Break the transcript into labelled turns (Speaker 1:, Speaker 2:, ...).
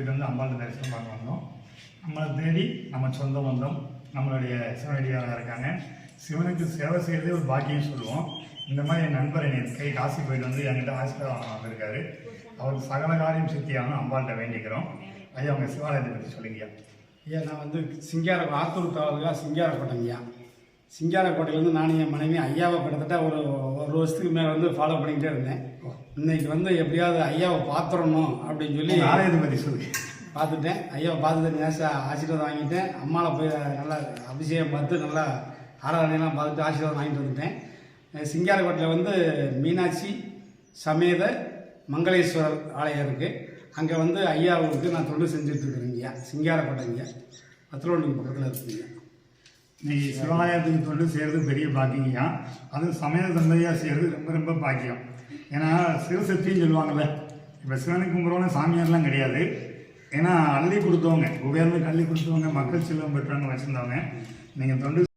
Speaker 1: போயிட்டு வந்து அம்பாள் தரிசனம் பார்க்க வந்தோம். நம்மளை தேடி நம்ம சொந்த பந்தம் நம்மளுடைய சிவனடியாக இருக்காங்க. சிவனுக்கு சேவை செய்கிறதே ஒரு பாக்கியம் சொல்லுவோம். இந்த மாதிரி என் நண்பர் என் கை காசி போயிட்டு வந்து என்கிட்ட ஆசீர்வாதம் வந்திருக்காரு அவருக்கு சகல காரியம் சித்தியாகணும் அம்பாள்கிட்ட வேண்டிக்கிறோம். ஐயா அவங்க சிவாலயத்தை பற்றி சொல்லுங்கய்யா.
Speaker 2: ஐயா நான் வந்து சிங்கார ஆத்தூர் தாலுகா சிங்காரக்கோட்டைங்கய்யா. சிங்காரக்கோட்டையிலேருந்து நானும் என் மனைவி ஐயாவை கிட்டத்தட்ட ஒரு ஒரு வருஷத்துக்கு மேலே வந்து ஃபாலோ பண்ணிக்கிட்டே இருந்தேன். இன்னைக்கு வந்து எப்படியாவது ஐயாவை பார்த்துடணும் அப்படின்னு சொல்லி
Speaker 1: ஆலயத்தை சொல்லுங்க
Speaker 2: பார்த்துட்டேன் ஐயாவை பார்த்துட்டு நேச ஆசீர்வாதம் வாங்கிட்டேன். அம்மாவை போய் நல்லா அபிஷேகம் பார்த்து நல்லா ஆராதனையெல்லாம் பார்த்துட்டு ஆசீர்வாதம் வாங்கிட்டு வந்துட்டேன். சிங்காரக்கோட்டையில் வந்து மீனாட்சி சமேத மங்களேஸ்வரர் ஆலயம் இருக்குது அங்கே வந்து ஐயாவுக்கு நான் தொண்டு செஞ்சுட்டு இருக்கிறேங்கய்யா சிங்காரக்கோட்டைங்க பத்திரோண்டுக்கு பக்கத்தில் இருக்குங்க.
Speaker 1: இன்னைக்கு சிவாலயத்துக்கு தொண்டு செய்கிறது பெரிய பாக்கியங்கய்யா. அதுவும் சமய தந்தையாக செய்கிறது ரொம்ப ரொம்ப பாக்கியம். ஏன்னா சிவசக்தின்னு சொல்லுவாங்கல்ல இப்போ சிவனை கும்பிட்றவங்க சாமியார்லாம் கிடையாது. ஏன்னா அள்ளி கொடுத்தவங்க குபேரனுக்கு அள்ளி கொடுத்தவங்க மக்கள் செல்வம் பெற்றவங்க வச்சுருந்தவங்க நீங்கள் தொண்டு